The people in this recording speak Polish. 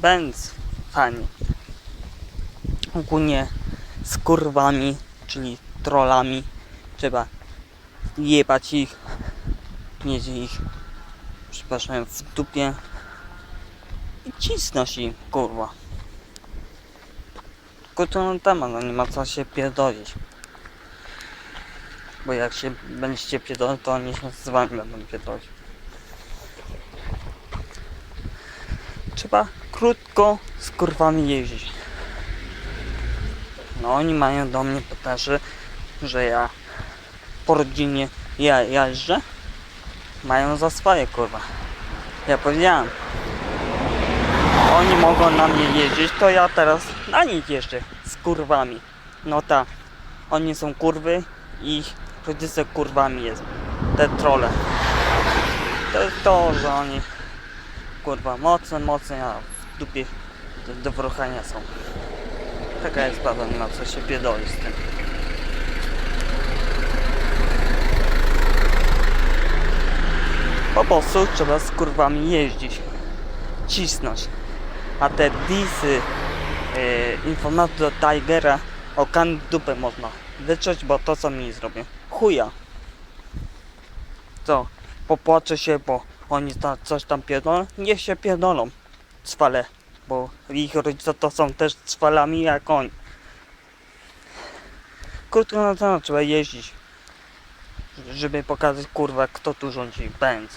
Benz fani. Ogólnie z kurwami, czyli trollami, trzeba jebać ich, mieć ich, przepraszam, w dupie i cisnąć im, kurwa. Tylko to na temat, no nie ma co się pierdolić. Bo jak się będziecie pierdolić, to oni się z wami będą pierdolić. Trzeba krótko z kurwami jeździć. No oni mają do mnie pytarzy, że ja po rodzinie ja jeżdżę. Mają za swoje kurwa. Ja powiedziałem. Oni mogą na mnie jeździć, to ja teraz na nich jeżdżę z kurwami. No tak. Oni są kurwy i rodzice kurwami jest. Te trole. To jest to, że oni kurwa mocne, mocne, a dupie do, do wrochania są. Taka jest prawda, nie ma co się pierdolić z tym. Po prostu trzeba z kurwami jeździć, cisnąć. A te disy, e, informacje do Tigera o kan dupę można wyczuć, bo to co mi zrobią. Chuja. Co? Popłaczę się, bo oni ta, coś tam pierdolą? Niech się pierdolą. Cwale. Bo ich rodzice to są też cwalami jak oni. Krótko na temat trzeba jeździć. Żeby pokazać kurwa kto tu rządzi. Benz.